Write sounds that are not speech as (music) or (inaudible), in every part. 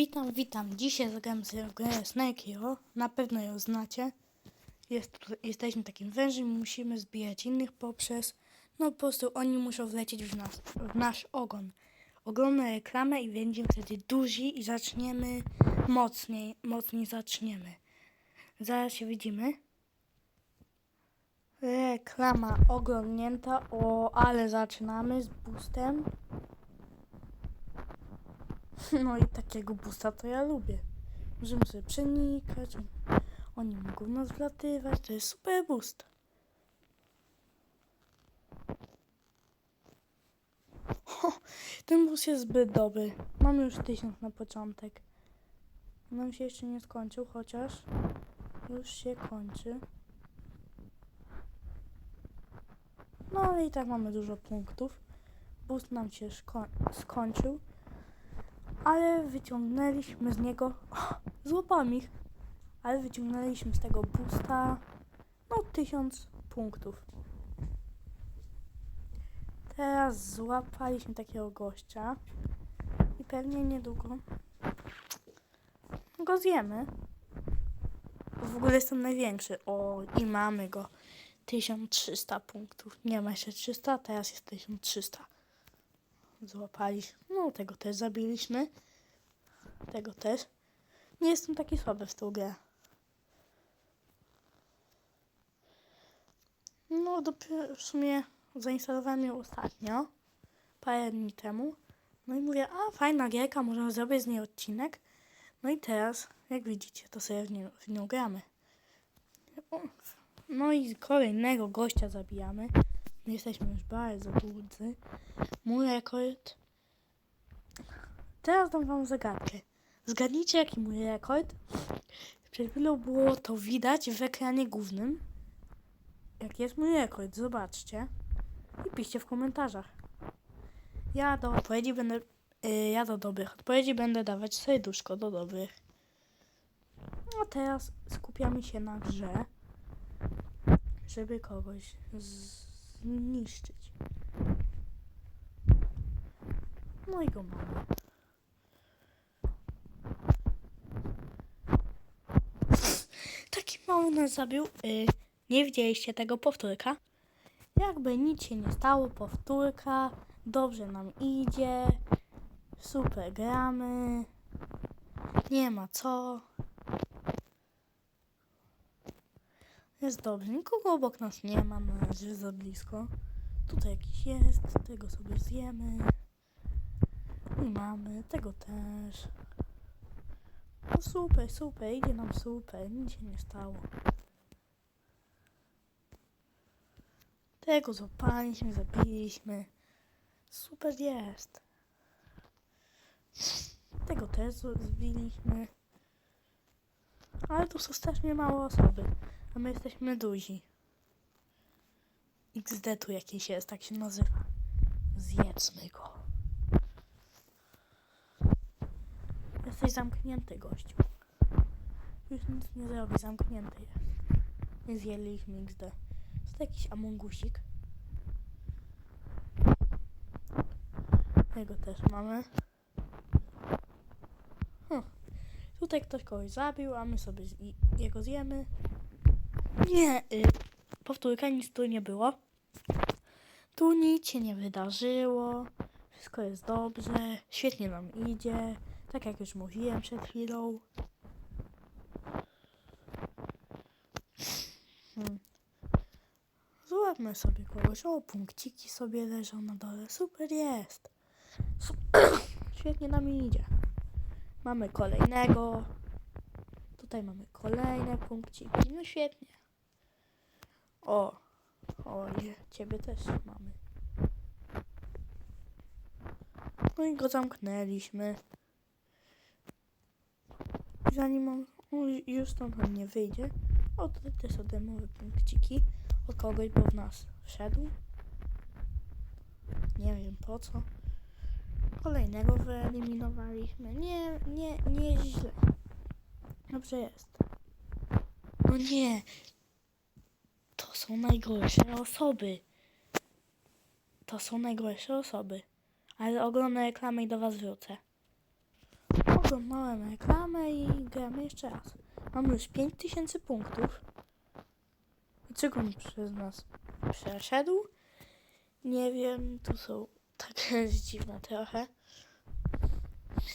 Witam, witam. Dzisiaj zagram sobie w grę Snake Hero. Na pewno ją znacie. Jest, jesteśmy takim wężem musimy zbijać innych poprzez... No po prostu oni muszą wlecieć w, nas, w nasz ogon. Oglądamy reklamę i będziemy wtedy duzi i zaczniemy mocniej, mocniej zaczniemy. Zaraz się widzimy. Reklama oglądnięta. O, ale zaczynamy z boostem. (laughs) No i takiego boosta to ja lubię. Możemy sobie przenikać, oni mogą nas wlatywać, to jest super boost. Ho, ten boost jest zbyt dobry. Mamy już tysiąc na początek. Nam się jeszcze nie skończył, chociaż już się kończy. No ale i tak mamy dużo punktów. Boost nam się skończył ale wyciągnęliśmy z niego. (gasps) Złapałem ich, ale wyciągnęliśmy z tego boosta no tysiąc punktów. Teraz złapaliśmy takiego gościa i pewnie niedługo go zjemy. W ogóle jestem największy. O, i mamy go. 1300 punktów. Nie ma jeszcze 300, teraz jest 1300 złapaliśmy. No, tego też zabiliśmy. Tego też. Nie jestem taki słaby w tą grę. No, dopiero w sumie zainstalowałem ją ostatnio, parę dni temu. No i mówię, a fajna gierka, możemy zrobić z niej odcinek. No i teraz, jak widzicie, to sobie w nią, w nią gramy. No i kolejnego gościa zabijamy. My jesteśmy już bardzo dłudzy. Mój rekord. Teraz dam wam zagadkę. Zgadnijcie, jaki mój rekord. Przed chwilą było to widać w ekranie głównym. Jaki jest mój rekord? Zobaczcie. I piszcie w komentarzach. Ja do odpowiedzi będę. Yy, ja do dobrych odpowiedzi będę dawać serduszko do dobrych. A teraz skupiamy się na grze, żeby kogoś zniszczyć. No i go mamy. Taki mały nas zabił. Y, nie widzieliście tego powtórka? Jakby nic się nie stało, powtórka. Dobrze nam idzie. Super gramy. Nie ma co. Jest dobrze. Nikogo obok nas nie ma, na razie jest za blisko. Tutaj jakiś jest, tego sobie zjemy. I mamy, tego też. No super, super, idzie nam super, nic się nie stało. Tego złapaliśmy, zabiliśmy. Super jest. Tego też zbiliśmy. Ale tu są strasznie małe osoby, a my jesteśmy duzi. XD tu jakiś jest, tak się nazywa. Zjedzmy go. Jesteś zamknięty, gościu. Już nic nie zrobi, zamknięty jest. Nie zjedliśmy XD. Jest to jakiś amongusik. Jego też mamy. Hm. Tutaj ktoś kogoś zabił, a my sobie z- jego zjemy. Nie, y, powtórka, nic tu nie było. Tu nic się nie wydarzyło. Wszystko jest dobrze. Świetnie nam idzie. Tak jak już mówiłem przed chwilą. Hmm. Złapmy sobie kogoś. O, punkciki sobie leżą na dole. Super jest. (coughs) Świetnie nam idzie. Mamy kolejnego. Tutaj mamy kolejne punkciki. No świetnie. O, o, ciebie też mamy. No i go zamknęliśmy. Zanim on, on już stąd nie wyjdzie, o tutaj też są demowe punkciki od kogoś, bo w nas wszedł. Nie wiem po co. Kolejnego wyeliminowaliśmy. Nie, nie, nie źle. Dobrze jest. No nie. Są najgorsze osoby. To są najgorsze osoby. Ale oglądam reklamę i do was wrócę. Oglądałem reklamę i gramy jeszcze raz. Mamy już 5000 punktów. I czego on przez nas przeszedł? Nie wiem, tu są takie (laughs) dziwne trochę.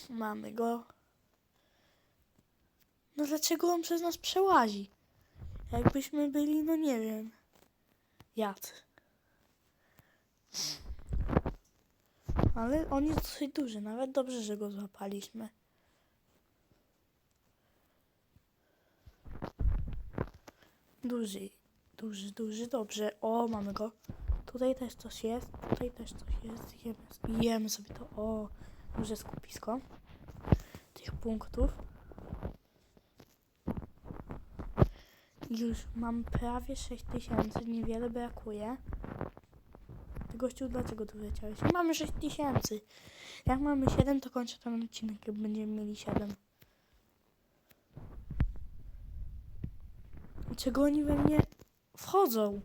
Mamy go. No dlaczego on przez nas przełazi? Jakbyśmy byli, no nie wiem. Jacy. Ale on jest dosyć duży, nawet dobrze, że go złapaliśmy. Duży, duży, duży, dobrze. O, mamy go. Tutaj też coś jest, tutaj też coś jest. Jemy, jemy sobie to. O, duże skupisko tych punktów. Już mam prawie 6000, niewiele brakuje. Gościu, dlaczego tu wyleciałeś? Mamy 6000. Jak mamy 7, to kończę ten odcinek, jak będziemy mieli 7. Czego oni we mnie wchodzą?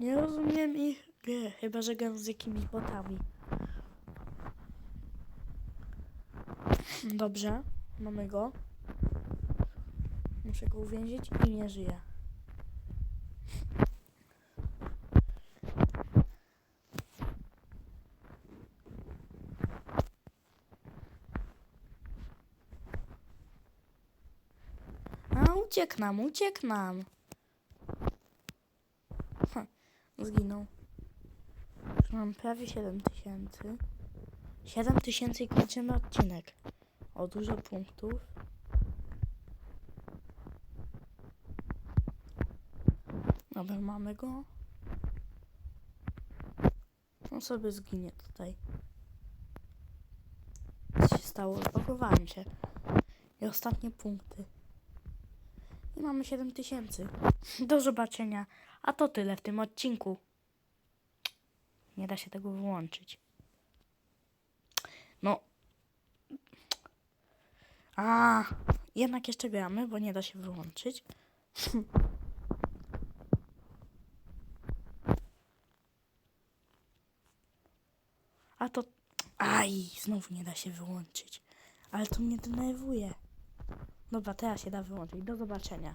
Nie rozumiem ich gry, chyba że gram z jakimiś botami. Dobrze, mamy go. Muszę go uwięzić i nie żyje. A, uciekł nam, uciekł nam. Ha, zginął. Mam prawie 7 tysięcy. 7 tysięcy i kończymy odcinek. O, dużo punktów. Dobra, mamy go. On sobie zginie tutaj. Co się stało? Zbagowałem się. I ostatnie punkty. I mamy 7 tysięcy. (laughs) Do zobaczenia. A to tyle w tym odcinku. Nie da się tego wyłączyć. No. A, jednak jeszcze gramy, bo nie da się wyłączyć. (laughs) A to. Aj, znowu nie da się wyłączyć. Ale to mnie denerwuje. Dobra, teraz się da wyłączyć. Do zobaczenia.